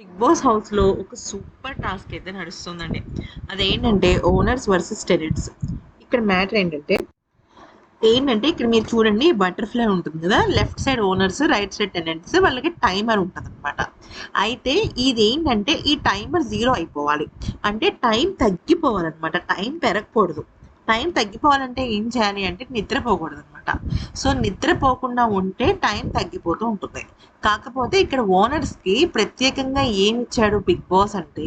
Big boss హౌస్లో ఒక super task అయితే నడుస్తుందండి. అదేంటంటే ఓనర్స్ వర్సెస్ టెనెంట్స్ ఇక్కడ మ్యాటర్ ఏంటంటే ఏంటంటే ఇక్కడ మీరు చూడండి బటర్ఫ్లై ఉంటుంది కదా left side owners right side tenants వాళ్ళకి టైమర్ ఉంటుంది అనమాట అయితే ఇది ఏంటంటే ఈ టైమర్ జీరో అయిపోవాలి. అంటే టైం తగ్గిపోవాలన్నమాట టైం పెరగకూడదు. టైం తగ్గిపోవాలంటే ఏం చేయాలి అంటే నిద్రపోకూడదు అనమాట సో నిద్రపోకుండా ఉంటే టైం తగ్గిపోతూ ఉంటుంది. కాకపోతే ఇక్కడ ఓనర్స్కి ప్రత్యేకంగా ఏం ఇచ్చాడు బిగ్ బాస్ అంటే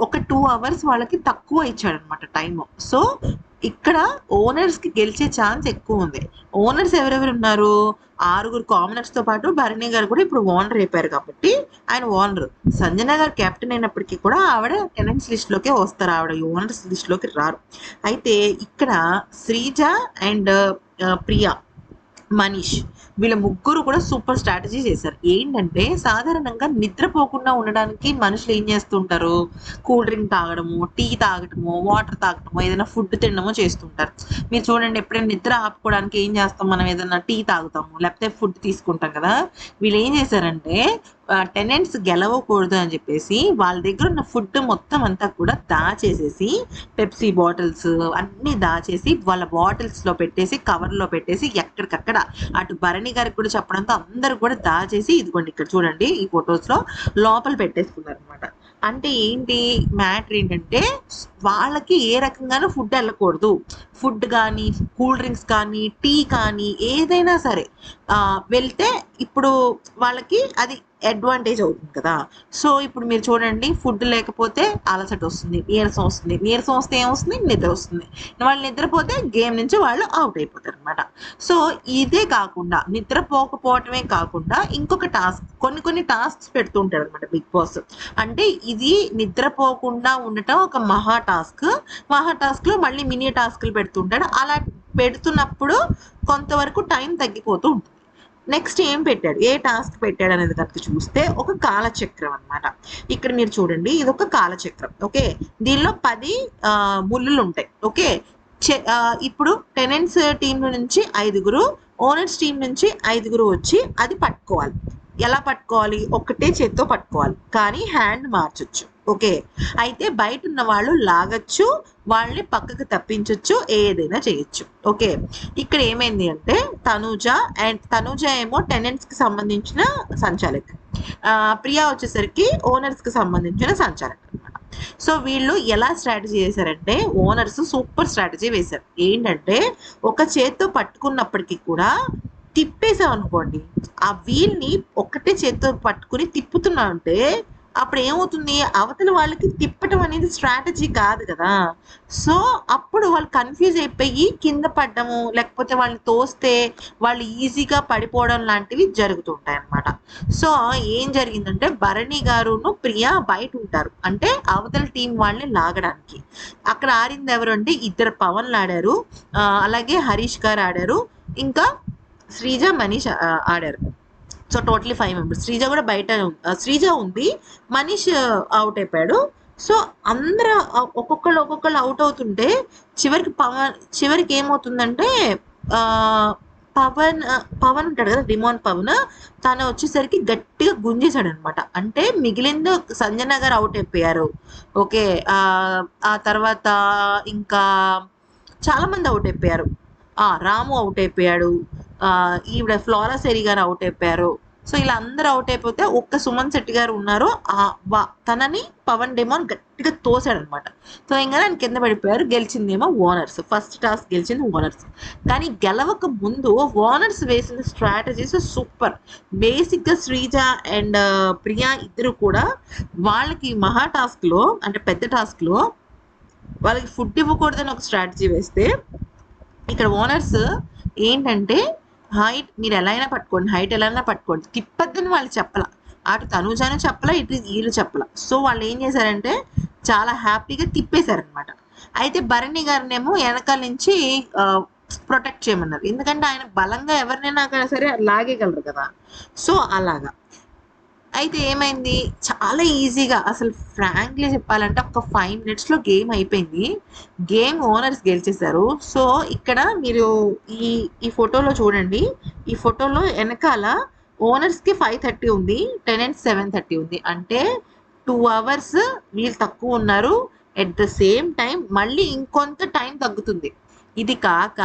ఒక టూ అవర్స్ వాళ్ళకి తక్కువ ఇచ్చాడు అనమాట టైం సో ఇక్కడ ఓనర్స్కి గెలిచే ఛాన్స్ ఎక్కువ ఉంది. ఓనర్స్ ఎవరెవరు ఉన్నారు? ఆరుగురు కామనర్స్తో పాటు భరణి గారు కూడా ఇప్పుడు ఓనర్ అయిపోయారు కాబట్టి ఆయన ఓనర్ సంజన గారు కెప్టెన్ అయినప్పటికీ కూడా ఆవిడ టెనెంట్స్ లిస్ట్లోకే వస్తారు. ఆవిడ ఓనర్స్ లిస్ట్లోకి రారు. అయితే ఇక్కడ శ్రీజ అండ్ ప్రియా మనీష్. వీళ్ళ ముగ్గురు కూడా సూపర్ స్ట్రాటజీ చేశారు. ఏంటంటే సాధారణంగా నిద్రపోకుండా ఉండడానికి మనుషులు ఏం చేస్తుంటారు? కూల్ డ్రింక్ తాగడము టీ తాగటము వాటర్ తాగటము ఏదైనా ఫుడ్ తినడము చేస్తుంటారు. మీరు చూడండి ఎప్పుడైనా నిద్ర ఆపుకోవడానికి ఏం చేస్తాం? మనం ఏదైనా టీ తాగుతాము లేకపోతే ఫుడ్ తీసుకుంటాం కదా. వీళ్ళు ఏం చేశారంటే టెనెంట్స్ గెలవకూడదు అని చెప్పేసి వాళ్ళ దగ్గర ఉన్న ఫుడ్ మొత్తం అంతా కూడా దాచేసేసి పెప్సీ బాటిల్స్ అన్ని దాచేసి వాళ్ళ బాటిల్స్లో పెట్టేసి కవర్లో పెట్టేసి ఎక్కడికక్కడ అటు భరణి గారికి కూడా చెప్పడంతో అందరు కూడా దాచేసి ఇదిగోండి ఇక్కడ చూడండి ఈ ఫొటోస్లో లోపల పెట్టేసుకున్నారు అనమాట అంటే ఏంటి? మ్యాటర్ ఏంటంటే వాళ్ళకి ఏ రకంగానూ ఫుడ్ వెళ్ళకూడదు. ఫుడ్ కానీ కూల్ డ్రింక్స్ కానీ టీ కానీ ఏదైనా సరే వెళ్తే ఇప్పుడు వాళ్ళకి అది అడ్వాంటేజ్ అవుతుంది కదా. సో ఇప్పుడు మీరు చూడండి ఫుడ్ లేకపోతే అలసట వస్తుంది నీరసం వస్తుంది. నీరసం వస్తే ఏమొస్తుంది? నిద్ర వస్తుంది. వాళ్ళు నిద్రపోతే గేమ్ నుంచి వాళ్ళు అవుట్ అయిపోతారు అనమాట సో ఇదే కాకుండా నిద్రపోకపోవటమే కాకుండా ఇంకొక టాస్క్ కొన్ని కొన్ని టాస్క్స్ పెడుతుంటారు అనమాట బిగ్ బాస్. అంటే ఇది నిద్రపోకుండా ఉండటం ఒక మహా టాస్క్ మహా టాస్క్లో మళ్ళీ మినీ టాస్క్లు పెడుతుంటాడు. అలా పెడుతున్నప్పుడు కొంతవరకు టైం తగ్గిపోతూ ఉంటుంది. నెక్స్ట్ ఏం పెట్టాడు? ఏ టాస్క్ పెట్టాడు అనేది కనుక చూస్తే ఒక కాలచక్రం అన్నమాట. ఇక్కడ మీరు చూడండి ఇది ఒక కాలచక్రం. ఓకే? దీనిలో పది ముళ్ళులు ఉంటాయి ఓకే? చె- ఇప్పుడు టెనెంట్స్ టీం నుంచి ఐదుగురు ఓనర్స్ టీం నుంచి ఐదుగురు వచ్చి అది పట్టుకోవాలి. ఎలా పట్టుకోవాలి? ఒక్కటే చేత్తో పట్టుకోవాలి. కానీ హ్యాండ్ మార్చొచ్చు. ఓకే? అయితే బయట ఉన్న వాళ్ళు లాగచ్చు వాళ్ళని పక్కకు తప్పించొచ్చు ఏదైనా చేయొచ్చు. ఓకే? ఇక్కడ ఏమైంది అంటే తనూజ అండ్ తనూజ ఏమో టెనెంట్స్కి సంబంధించిన సంచాలక్ ప్రియా వచ్చేసరికి ఓనర్స్కి సంబంధించిన సంచాలక్ అనమాట సో వీళ్ళు ఎలా స్ట్రాటజీ చేశారంటే ఓనర్స్ సూపర్ స్ట్రాటజీ వేశారు. ఏంటంటే ఒక చేత్తో పట్టుకున్నప్పటికీ కూడా తిప్పేసాం అనుకోండి ఆ వీల్ని ఒక్కటే చేత్తో పట్టుకుని తిప్పుతున్నా అంటే అప్పుడు ఏమవుతుంది అవతల వాళ్ళకి తిప్పటం అనేది స్ట్రాటజీ కాదు కదా. సో అప్పుడు వాళ్ళు కన్ఫ్యూజ్ అయిపోయి కింద పడ్డము లేకపోతే వాళ్ళని తోస్తే వాళ్ళు ఈజీగా పడిపోవడం లాంటివి జరుగుతుంటాయి అన్నమాట సో ఏం జరిగిందంటే భరణి గారును ప్రియా బయట ఉంటారు అంటే అవతల టీం వాళ్ళని లాగడానికి. అక్కడ ఆడింది ఎవరు అంటే ఇద్దరు పవన్లు ఆడారు అలాగే హరీష్ గారు ఆడారు. ఇంకా శ్రీజ మనీష్ ఆడారు. So totally five members. Sreeja కూడా బయట శ్రీజ ఉంది. మనీష్ అవుట్ అయిపోయాడు. సో అందరూ ఒక్కొక్కళ్ళు ఒక్కొక్కళ్ళు అవుట్ అవుతుంటే చివరికి పవన్ చివరికి ఏమవుతుందంటే పవన్ పవన్ ఉంటాడు కదా రిమోన్ పవన్ తను వచ్చేసరికి గట్టిగా గుంజేశాడు అనమాట అంటే మిగిలింది సంజన గారు అవుట్ అయిపోయారు. ఓకే ఆ తర్వాత ఇంకా చాలా మంది అవుట్ అయిపోయారు. రాము అవుట్ అయిపోయాడు. ఈవిడ ఫ్లోరా సెరి గారు అవుట్ అయిపోయారు. సో ఇలా అందరూ అవుట్ అయిపోతే ఒక్క సుమన్ శెట్టి గారు ఉన్నారు. ఆ వా- తనని పవన్ డెమోన్ గట్టిగా తోసాడు అనమాట సో ఇంకా ఆయన కింద పడిపోయారు. గెలిచిందేమో ఓనర్స్ ఫస్ట్ టాస్క్ గెలిచింది ఓనర్స్ కానీ గెలవక ముందు ఓనర్స్ వేసిన స్ట్రాటజీస్ సూపర్ బేసిక్గా శ్రీజ అండ్ ప్రియా ఇద్దరు కూడా వాళ్ళకి మహా టాస్క్లో అంటే పెద్ద టాస్క్లో వాళ్ళకి ఫుడ్ ఇవ్వకూడదని ఒక స్ట్రాటజీ వేస్తే ఇక్కడ ఓనర్స్ ఏంటంటే హైట్ మీరు ఎలా అయినా పట్టుకోండి హైట్ ఎలా అయినా పట్టుకోండి. తిప్పద్దని వాళ్ళు చెప్పాల. అటు తనుజాను చెప్పాల ఇటు వీళ్ళు చెప్పాల. సో వాళ్ళు ఏం చేశారంటే చాలా హ్యాపీగా తిప్పేశారనమాట అయితే భరణి గారినేమో వెనకాల నుంచి ప్రొటెక్ట్ చేయమన్నారు. ఎందుకంటే ఆయన బలంగా ఎవరినైనా సరే లాగేయగలరు కదా. సో అలాగా. అయితే ఏమైంది? చాలా ఈజీగా అసలు ఫ్రాంక్లీ చెప్పాలంటే ఒక ఫైవ్ మినిట్స్లో గేమ్ అయిపోయింది. Game owners గెలిచేశారు. సో ఇక్కడ మీరు ఈ ఈ ఫోటోలో చూడండి. ఈ ఫోటోలో వెనకాల ఓనర్స్కి ఫైవ్ థర్టీ ఉంది టెనెంట్స్ సెవెన్ థర్టీ ఉంది. అంటే టూ అవర్స్ వీళ్ళు తక్కువ ఉన్నారు. ఎట్ ద సేమ్ టైం మళ్ళీ ఇంకొంత టైం తగ్గుతుంది. ఇది కాక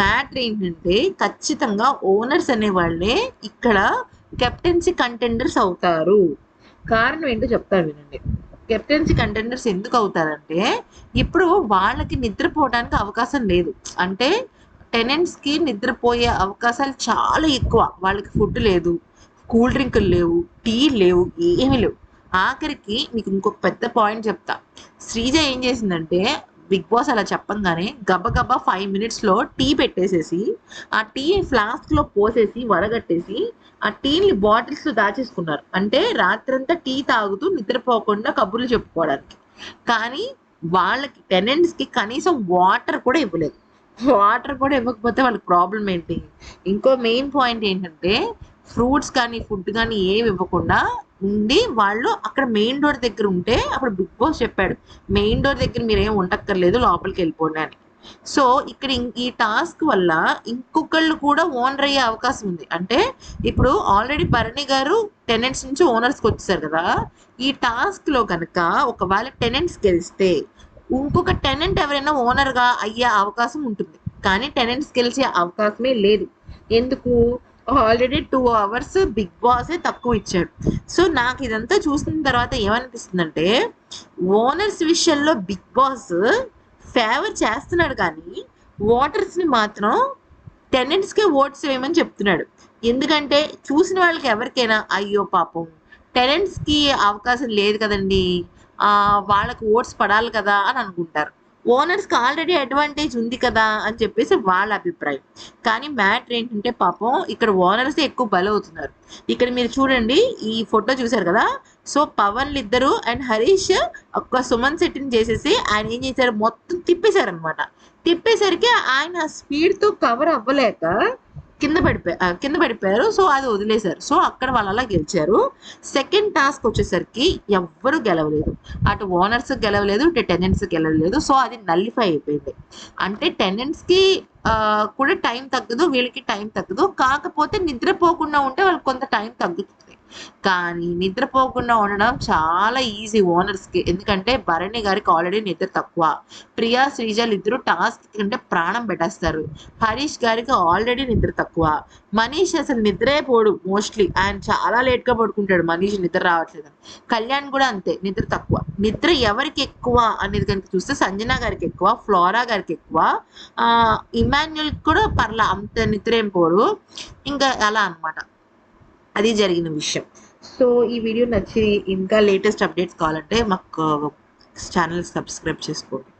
మ్యాటర్ ఏంటంటే ఖచ్చితంగా ఓనర్స్ అనేవాళ్ళే ఇక్కడ కెప్టెన్సీ కంటెండర్స్ అవుతారు. కారణం ఏంటో చెప్తాను వినండి. కెప్టెన్సీ కంటెండర్స్ ఎందుకు అవుతారంటే ఇప్పుడు వాళ్ళకి నిద్రపోవడానికి అవకాశం లేదు. అంటే టెనెంట్స్కి నిద్రపోయే అవకాశాలు చాలా ఎక్కువ. వాళ్ళకి ఫుడ్ లేదు కూల్ డ్రింకులు లేవు టీ లేవు ఏమీ లేవు. ఆఖరికి మీకు ఇంకొక పెద్ద పాయింట్ చెప్తా. శ్రీజ ఏం చేసిందంటే బిగ్ బాస్ అలా చెప్పంగానే గబగబా ఫైవ్ మినిట్స్లో టీ పెట్టేసేసి ఆ టీ ఫ్లాస్క్లో పోసేసి వడగట్టేసి ఆ టీని బాటిల్స్లో దాచేసుకున్నారు. అంటే రాత్రంతా టీ తాగుతూ నిద్రపోకుండా కబుర్లు చెప్పుకోవడానికి. కానీ వాళ్ళకి టెనెంట్స్కి కనీసం వాటర్ కూడా ఇవ్వలేదు. వాటర్ కూడా ఇవ్వకపోతే వాళ్ళకి ప్రాబ్లం ఏంటి? ఇంకో మెయిన్ పాయింట్ ఏంటంటే ఫ్రూట్స్ కానీ ఫుడ్ కానీ ఏమి ఇవ్వకుండా ఉండి వాళ్ళు అక్కడ మెయిన్ డోర్ దగ్గర ఉంటే అప్పుడు బిగ్ బాస్ చెప్పాడు. మెయిన్ డోర్ దగ్గర మీరు ఏం ఉండక్కర్లేదు లోపలికి వెళ్ళిపోండి అని. సో ఇక్కడ ఇం- ఈ టాస్క్ వల్ల ఇంకొకళ్ళు కూడా ఓనర్ అయ్యే అవకాశం ఉంది. అంటే ఇప్పుడు ఆల్రెడీ భరణి గారు టెనెంట్స్ నుంచి ఓనర్స్కి వచ్చేసారు కదా ఈ టాస్క్లో కనుక ఒకవేళ టెనెంట్స్ గెలిస్తే ఇంకొక టెనెంట్ ఎవరైనా ఓనర్గా అయ్యే అవకాశం ఉంటుంది. కానీ టెనెంట్స్ గెలిచే అవకాశమే లేదు. ఎందుకు? Already two hours Bigg Boss తక్కువ ఇచ్చాడు. సో నాకు ఇదంతా చూసిన తర్వాత ఏమనిపిస్తుందంటే ఓనర్స్ విషయంలో బిగ్ బాస్ ఫేవర్ చేస్తున్నాడు కానీ ఓటర్స్ని మాత్రం టెనెంట్స్కే ఓట్స్ వేయమని చెప్తున్నాడు. ఎందుకంటే చూసిన వాళ్ళకి ఎవరికైనా అయ్యో పాపం టెనెంట్స్కి అవకాశం లేదు కదండి. వాళ్ళకు ఓట్స్ పడాలి కదా అని అనుకుంటారు. ఓనర్స్కి ఆల్రెడీ అడ్వాంటేజ్ ఉంది కదా అని చెప్పేసి వాళ్ళ అభిప్రాయం. కానీ మ్యాటర్ ఏంటంటే పాపం ఇక్కడ ఓనర్స్ ఎక్కువ బలవుతున్నారు. ఇక్కడ మీరు చూడండి ఈ ఫోటో చూశారు కదా? సో పవన్లు ఇద్దరు అండ్ హరీష్ ఒక్క సుమన్ శెట్టిని చేసేసి ఆయన ఏం చేశారు? మొత్తం తిప్పేశారనమాట తిప్పేసరికి ఆయన స్పీడ్తో కవర్ అవ్వలేక కింద పడిపోయి కింద పడిపోయారు. సో అది వదిలేశారు. సో అక్కడ వాళ్ళు అలా గెలిచారు. సెకండ్ టాస్క్ వచ్చేసరికి ఎవ్వరు గెలవలేదు. అటు ఓనర్స్ గెలవలేదు ఇటు టెనెంట్స్ గెలవలేదు. సో అది నల్లిఫై అయిపోయింది. అంటే టెనెంట్స్కి కూడా టైం తగ్గదు వీళ్ళకి టైం తగ్గదు. కాకపోతే నిద్రపోకుండా ఉంటే వాళ్ళకి కొంత టైం తగ్గుతుంది. కానీ నిద్రపోకుండా ఉండడం చాలా ఈజీ ఓనర్స్కి. ఎందుకంటే భరణి గారికి ఆల్రెడీ నిద్ర తక్కువ. ప్రియా శ్రీజలు ఇద్దరు టాస్క్ కంటే ప్రాణం పెట్టేస్తారు. హరీష్ గారికి ఆల్రెడీ నిద్ర తక్కువ. మనీష్ అసలు నిద్రే పోడు మోస్ట్లీ ఆయన చాలా లేట్గా పడుకుంటాడు. మనీష్ నిద్ర రావట్లేదు. కళ్యాణ్ కూడా అంతే నిద్ర తక్కువ. నిద్ర ఎవరికి ఎక్కువ అనేది కనుక చూస్తే సంజన గారికి ఎక్కువ ఫ్లోరా గారికి ఎక్కువ. ఇమాన్యుల్ కూడా పర్లా అంత నిద్ర ఏం పోడు. ఇంకా అలా అన్నమాట. అది జరిగిన విషయం. సో ఈ వీడియో నచ్చి ఇంకా లేటెస్ట్ అప్డేట్స్ కావాలంటే మాకు uh, ఛానల్ సబ్స్క్రైబ్ చేసుకోండి.